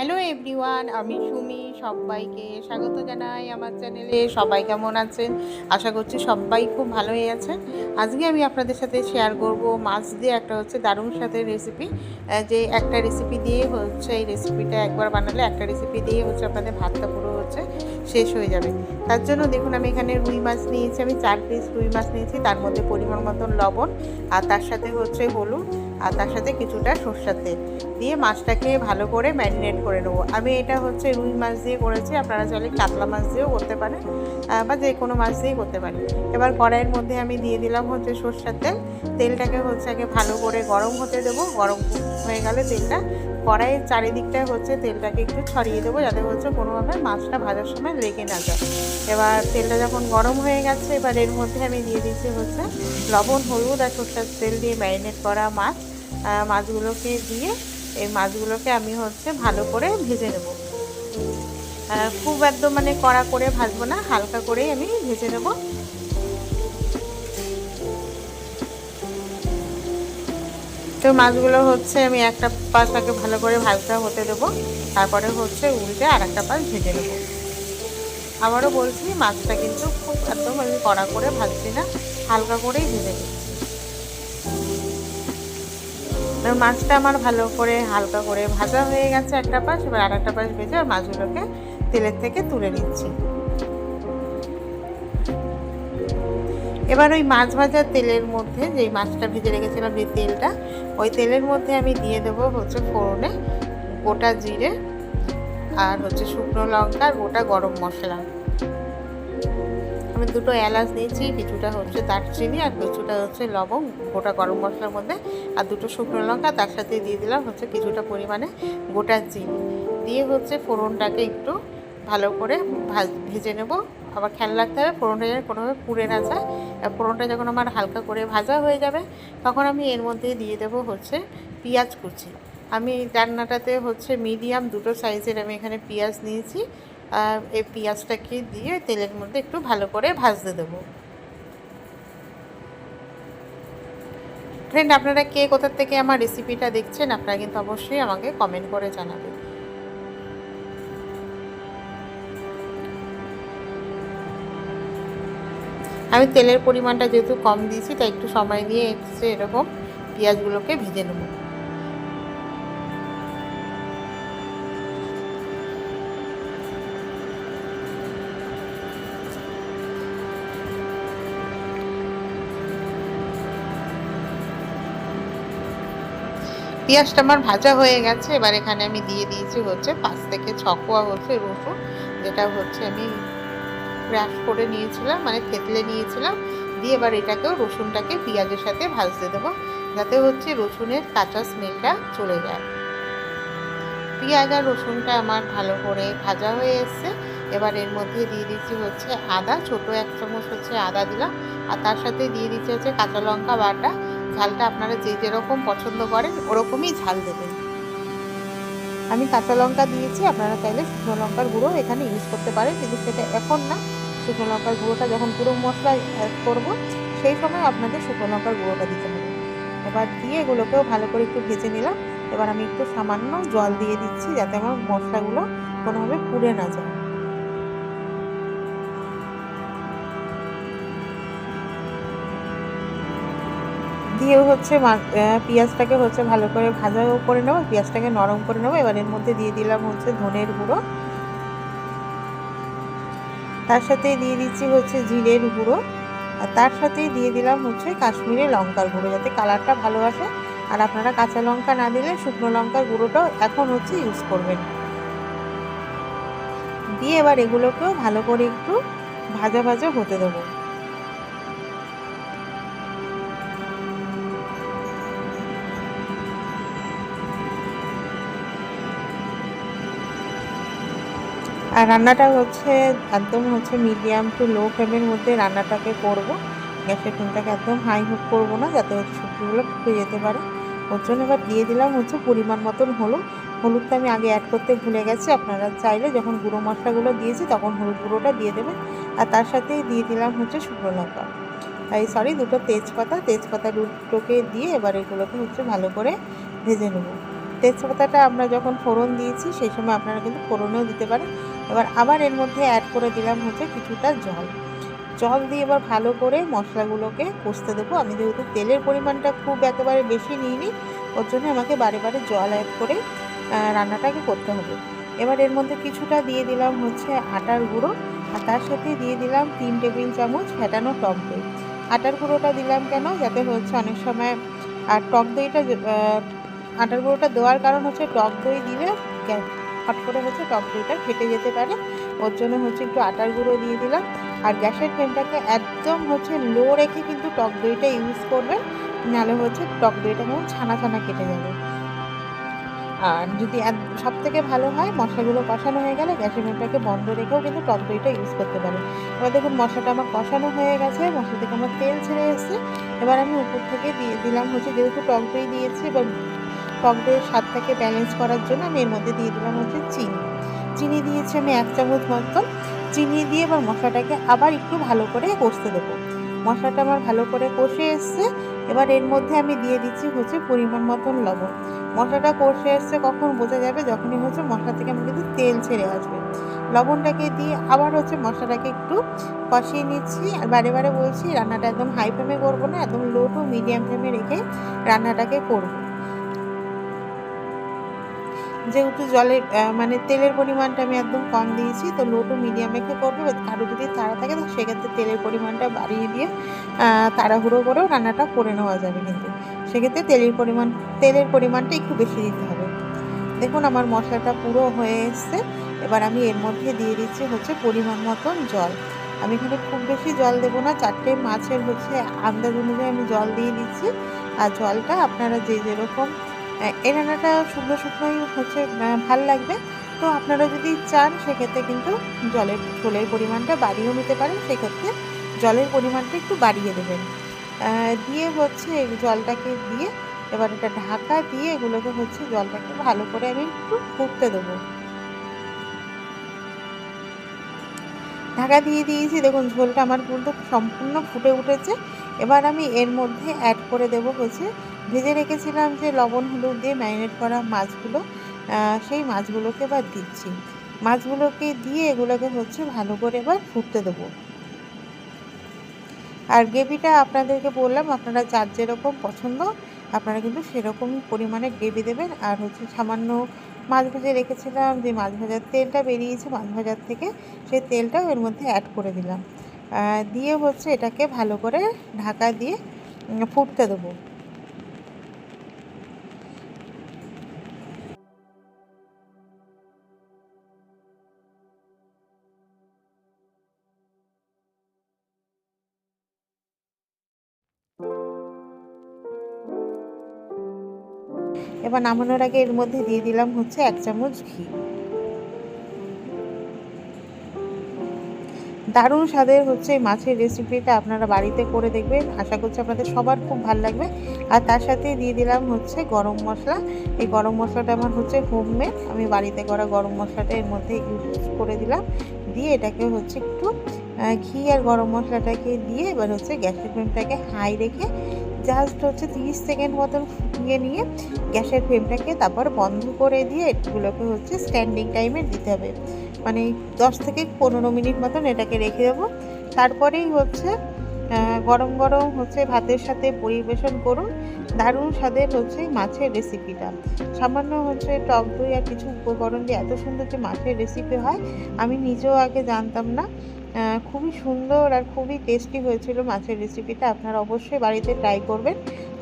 Hello everyone, আমি সুমি। সবাইকে স্বাগত জানাই আমার চ্যানেলে। সবাই কেমন আছেন? আশা করছি সবাই খুব ভালোই আছেন। আজকে আমি আপনাদের সাথে শেয়ার করব মাছ দিয়ে একটা হচ্ছে দারুণ সাথে রেসিপি যে একটা রেসিপি দিয়ে হচ্ছে এই রেসিপিটা একবার বানালে একটা রেসিপি দিয়ে হচ্ছে আপনাদের ভাতটা পুরো হচ্ছে শেষ হয়ে যাবে। তার জন্য দেখুন, আমি এখানে রুই মাছ নিয়েছি, আমি চার পিস রুই মাছ নিয়েছি। তার মধ্যে পরিমাণ মতন লবণ আর তার সাথে হচ্ছে হলুদ। আর তার সাথে কিছুটা সর্ষার তেল দিয়ে মাছটাকে ভালো করে ম্যারিনেট করে নেব। আমি এটা হচ্ছে রুই মাছ দিয়ে করেছি, আপনারা চাইলে কাতলা মাছ দিয়েও করতে পারেন বা যে কোনো মাছ দিয়েই করতে পারেন। এবার কড়াইয়ের মধ্যে আমি দিয়ে দিলাম হচ্ছে সর্ষার তেল। তেলটাকে হচ্ছে আগে ভালো করে গরম হতে দেবো। গরম হয়ে গেলে তেলটা কড়াইয়ের চারিদিকটা হচ্ছে তেলটাকে একটু ছড়িয়ে দেবো, যাতে হচ্ছে কোনোভাবে মাছটা ভাজার সময় লেগে না যায়। এবার তেলটা যখন গরম হয়ে গেছে, এবার এর মধ্যে আমি দিয়ে দিচ্ছি হচ্ছে লবণ, হলুদ আর সর্ষার তেল দিয়ে ম্যারিনেট করা মাছ। মাছগুলোকে দিয়ে এই মাছগুলোকে আমি হচ্ছে ভালো করে ভেজে নেব। খুব একদম মানে কড়া করে ভাজবো না, হালকা করেই আমি ভেজে নেব। তো মাছগুলো হচ্ছে আমি একটা পাশ আগে ভালো করে ভাজটা হতে দেবো, তারপরে হচ্ছে উল্টে আর একটা পাশ ভেজে নেব। আবারও বলছি, মাছটা কিন্তু খুব একদম আমি কড়া করে ভাজছি না, হালকা করেই ভেজে এবার মাছটা আমার ভালো করে হালকা করে ভাজা হয়ে গেছে একটা পাশ, এবার আর একটা পাশ ভেজে আর মাছগুলোকে তেলের থেকে তুলে নিচ্ছি। এবার ওই মাছ ভাজার তেলের মধ্যে যে মাছটা ভেজে রেখেছিলাম যে তেলটা, ওই তেলের মধ্যে আমি দিয়ে দেবো হচ্ছে ফোড়নে গোটা জিরে আর হচ্ছে শুকনো লঙ্কা আর গোটা গরম মশলা। আমি দুটো এলাচ দিয়েছি কিছুটা হচ্ছে দারচিনি আর কিছুটা হচ্ছে লবঙ্গ, গোটা গরম মশলার মধ্যে আর দুটো শুকনো লঙ্কা, তার সাথে দিয়ে দিলাম হচ্ছে কিছুটা পরিমাণে গোটা চিনি দিয়ে হচ্ছে ফোড়নটাকে একটু ভালো করে ভাজ, ভেজে নেব। আবার খেয়াল রাখতে হবে, ফোড়নটা যেন কোনোভাবে পুড়ে না যায়। ফোড়নটা যখন আমার হালকা করে ভাজা হয়ে যাবে, তখন আমি এর মধ্যে দিয়ে দেবো হচ্ছে পেঁয়াজ কুচি। আমি রান্নাটাতে হচ্ছে মিডিয়াম দুটো সাইজের আমি এখানে পেঁয়াজ নিয়েছি। এই পেঁয়াজটাকে দিয়ে তেলের মধ্যে একটু ভালো করে ভাজতে দেবো। ফ্রেন্ড আপনারা কে কোথার থেকে আমার রেসিপিটা দেখছেন, আপনারা কিন্তু অবশ্যই আমাকে কমেন্ট করে জানাবেন। আমি তেলের পরিমাণটা যেহেতু কম দিয়েছি, তাই একটু সময় দিয়ে এসে এরকম পেঁয়াজগুলোকে ভেজে নেব। পেঁয়াজটা আমার ভাজা হয়ে গেছে, এবার এখানে আমি দিয়ে দিয়েছি হচ্ছে পাঁচ থেকে ছ কোয়া হচ্ছে রসুন, যেটা হচ্ছে আমি ক্র্যাশ করে নিয়েছিলাম মানে থেতলে নিয়েছিলাম। দিয়ে এবার এটাকেও রসুনটাকে পেঁয়াজের সাথে ভাজতে দেবো, যাতে হচ্ছে রসুনের কাঁচা স্মেলটা চলে যায়। পেঁয়াজ আর রসুনটা আমার ভালো করে ভাজা হয়ে এসছে। এবার এর মধ্যে দিয়ে দিচ্ছি হচ্ছে আদা, ছোট এক চামচ হচ্ছে আদা দিলাম। আর তার সাথে দিয়ে দিচ্ছি হচ্ছে কাঁচা লঙ্কা বাটা। ঝালটা আপনারা যে যেরকম পছন্দ করেন, ওরকমই ঝাল দেবেন। আমি কাঁচা লঙ্কা দিয়েছি, আপনারা চাইলে শুকনো লঙ্কার গুঁড়ো এখানে ইউজ করতে পারেন, কিন্তু সেটা এখন না। শুকনো লঙ্কার গুঁড়োটা যখন পুরো মশলা অ্যাড করব, সেই সময় আপনাদের শুকনো লঙ্কার গুঁড়োটা দিতে হবে। এবার দিয়ে এগুলোকেও ভালো করে একটু ভেজে নিলাম। এবার আমি একটু সামান্য জল দিয়ে দিচ্ছি যাতে আমার মশলাগুলো কোনোভাবে পুড়ে না যায়। দিয়ে হচ্ছে পেঁয়াজটাকে হচ্ছে ভালো করে ভাজাও করে নেব, পেঁয়াজটাকে নরম করে নেব। এবার এর মধ্যে দিয়ে দিলাম হচ্ছে ধনের গুঁড়ো। তার সাথে দিয়ে দিচ্ছি হচ্ছে জিরের গুঁড়ো। আর তার সাথেই দিয়ে দিলাম হচ্ছে কাশ্মীরি লঙ্কার গুঁড়ো যাতে কালারটা ভালো আসে। আর আপনারা কাঁচা লঙ্কা না দিলে শুকনো লঙ্কার গুঁড়োটাও এখন হচ্ছে ইউজ করবেন। দিয়ে এবার এগুলোকেও ভালো করে একটু ভাজা ভাজা হতে দেবো। আর রান্নাটা হচ্ছে একদম হচ্ছে মিডিয়াম টু লো ফ্লেমের মধ্যে রান্নাটাকে করব। গ্যাসের ফ্লেমটাকে একদম হাই হুক করব না, যাতে হচ্ছে সবজিগুলো ফুটে যেতে পারে। ওর জন্য এবার দিয়ে দিলাম হচ্ছে পরিমাণ মতন হলুদ। হলুদটা আমি আগে অ্যাড করতে ভুলে গেছি, আপনারা চাইলে যখন গুঁড়ো মশলাগুলো দিয়েছি তখন হলুদ গুঁড়োটা দিয়ে দেবেন। আর তার সাথেই দিয়ে দিলাম হচ্ছে শুকনো লঙ্কা। এই সরি দুটো তেজপাতা। তেজপাতা দুটোকে দিয়ে এবার এগুলোকে হচ্ছে ভালো করে ভেজে নেব। তেজপাতাটা আমরা যখন ফোড়ন দিয়েছি, সেই সময় আপনারা কিন্তু ফোড়নেও দিতে পারেন। এবার আবার এর মধ্যে অ্যাড করে দিলাম হচ্ছে কিছুটা জল। জল দিয়ে এবার ভালো করে মশলাগুলোকে কষতে দেবো। আমি যেহেতু তেলের পরিমাণটা খুব একেবারে বেশি নিইনি, ওর জন্য আমাকে বারে বারে জল অ্যাড করে রান্নাটাকে করতে হবে। এবার এর মধ্যে কিছুটা দিয়ে দিলাম হচ্ছে আটার গুঁড়ো, আর তার সাথে দিয়ে দিলাম তিন টেবিল চামচ ফেটানো টক দই। আটার গুঁড়োটা দিলাম কেন? যাতে হচ্ছে অনেক সময়, আর টক দইটা আটার গুঁড়োটা দেওয়ার কারণ হচ্ছে টক দই দিলে হট করে হচ্ছে টক দইটা ফেটে যেতে পারে। ওর জন্য হচ্ছে একটু আটার গুঁড়ো দিয়ে দিলাম। আর গ্যাসের ফ্লেমটাকে একদম হচ্ছে লো রেখে কিন্তু টক দইটা ইউজ করবেন। নাহলে হচ্ছে টক দইটা কেমন ছানা ছানা কেটে যাবে। আর যদি সব থেকে ভালো হয় মশলাগুলো কষানো হয়ে গেলে গ্যাসের ফ্লেমটাকে বন্ধ রেখেও কিন্তু টক দইটা ইউজ করতে পারেন। এবার দেখুন মশলাটা আমার কষানো হয়ে গেছে, মশলা থেকে আমার তেল ছেড়ে এসেছে। এবার আমি উপর থেকে দিয়ে দিলাম হচ্ছে যেহেতু টক দই দিয়েছি, এবার টক দইয়ের স্বাদটাকে ব্যালেন্স করার জন্য আমি এর মধ্যে দিয়ে দিলাম হচ্ছে চিনি। চিনি দিয়েছি আমি এক চামচ মতো চিনি দিয়ে এবার মশলাটাকে আবার একটু ভালো করে কষতে দেবো। মশলাটা আমার ভালো করে কষে এসছে। এবার এর মধ্যে আমি দিয়ে দিচ্ছি হচ্ছে পরিমাণ মতন লবণ। মশলাটা কষে এসছে কখন বোঝা যাবে? যখনই হচ্ছে মশলা থেকে আমার কিন্তু তেল ছেড়ে আসবে। লবণটাকে দিয়ে আবার হচ্ছে মশলাটাকে একটু কষিয়ে নিচ্ছি। আর বারে বারে বলছি, রান্নাটা একদম হাই ফ্লেমে করব না, একদম লো টু মিডিয়াম ফ্লেমে রেখে রান্নাটাকে করব। যেহেতু জলের মানে তেলের পরিমাণটা আমি একদম কম দিয়েছি, তো লো টু মিডিয়াম রেখে করব? কারও যদি তাড়া থাকে, তো সেক্ষেত্রে তেলের পরিমাণটা বাড়িয়ে দিয়ে তাড়াহুড়ো করেও রান্নাটা করে নেওয়া যাবে কিন্তু। সেক্ষেত্রে তেলের পরিমাণ, তেলের পরিমাণটা একটু বেশি দিতে হবে। দেখুন, আমার মশলাটা পুরো হয়ে এসছে। এবার আমি এর মধ্যে দিয়ে দিচ্ছি হচ্ছে পরিমাণ মতন জল। আমি এখানে খুব বেশি জল দেবো না, চারটে মাছের হচ্ছে আন্দাজ অনুযায়ী আমি জল দিয়ে দিচ্ছি। আর জলটা আপনারা যে যেরকম এই রান্নাটা শুকনো শুকনোই হচ্ছে ভালো লাগবে। তো আপনারা যদি চান, সেক্ষেত্রে কিন্তু জলের, ঝোলের পরিমাণটা বাড়িয়েও নিতে পারেন। সেক্ষেত্রে জলের পরিমাণটা একটু বাড়িয়ে দেবেন। দিয়ে হচ্ছে জলটাকে দিয়ে এবার এটা ঢাকা দিয়ে এগুলোকে হচ্ছে জলটাকে ভালো করে আমি একটু ফুটতে দেবো। ঢাকা দিয়ে দিয়েছি। দেখুন, ঝোলটা আমার কিন্তু সম্পূর্ণ ফুটে উঠেছে। এবার আমি এর মধ্যে অ্যাড করে দেব হচ্ছে ভেজে রেখেছিলাম যে লবণ, হলুদ দিয়ে ম্যারিনেট করা মাছগুলো সেই মাছগুলোকে এবার দিচ্ছি। মাছগুলোকে দিয়ে এগুলোকে হচ্ছে ভালো করে এবার ফুটতে দেবো। আর গ্রেভিটা আপনাদেরকে বললাম, আপনারা যার যেরকম পছন্দ, আপনারা কিন্তু সেরকম পরিমাণে গ্রেভি দেবেন। আর হচ্ছে সামান্য মাছ ভেজে রেখেছিলাম যে মাছ ভাজার তেলটা বেরিয়েছে, মাছ ভাজার থেকে সেই তেলটাও এর মধ্যে অ্যাড করে দিলাম। দিয়ে হচ্ছে এটাকে ভালো করে ঢাকা দিয়ে ফুটতে দেবো। এবার নামানোর আগে এর মধ্যে দিয়ে দিলাম হচ্ছে এক চামচ ঘি। দারুণ স্বাদের হচ্ছে এই মাছের রেসিপিটা আপনারা বাড়িতে করে দেখবেন। আশা করছি আপনাদের সবার খুব ভালো লাগবে। আর তার সাথে দিয়ে দিলাম হচ্ছে গরম মশলা। এই গরম মশলাটা আমার হচ্ছে হোমমেড আমি বাড়িতে করা গরম মশলাটা এর মধ্যে ইউজ করে দিলাম। দিয়ে এটাকে হচ্ছে একটু ঘি আর গরম মশলাটাকে দিয়ে এবার হচ্ছে গ্যাসের ফ্লেমটাকে হাই রেখে জাস্ট হচ্ছে তিরিশ সেকেন্ড মতন ফুটিয়ে নিয়ে গ্যাসের ফ্লেমটাকে তারপর বন্ধ করে দিয়ে এগুলোকে হচ্ছে স্ট্যান্ডিং টাইমে দিতে হবে। মানে দশ থেকে পনেরো মিনিট মতন এটাকে রেখে দেবো। তারপরেই হচ্ছে গরম গরম হচ্ছে ভাতের সাথে পরিবেশন করুন। দারুণ স্বাদের হচ্ছে মাছের রেসিপিটা সামান্য হচ্ছে টক দই আর কিছু উপকরণ দিয়ে এত সুন্দর যে মাছের রেসিপি হয়, আমি নিজেও আগে জানতাম না। খুবই সুন্দর আর খুবই টেস্টি হয়েছিল মাছের রেসিপিটা আপনারা অবশ্যই বাড়িতে ট্রাই করবেন।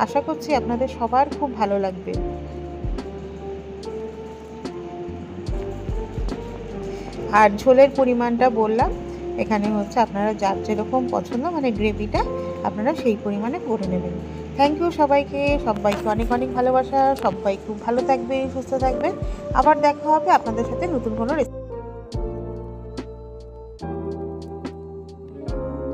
আশা করছি আপনাদের সবার খুব ভালো লাগবে। আর ঝোলের পরিমাণটা বললাম, এখানে হচ্ছে আপনারা যার যেরকম পছন্দ মানে গ্রেভিটা আপনারা সেই পরিমাণে করে নেবেন। থ্যাংক ইউ সবাইকে। সবাইকে অনেক অনেক ভালোবাসা। সবাই খুব ভালো থাকবে সুস্থ থাকবেন। আবার দেখা হবে আপনাদের সাথে নতুন কোনো রেসিপি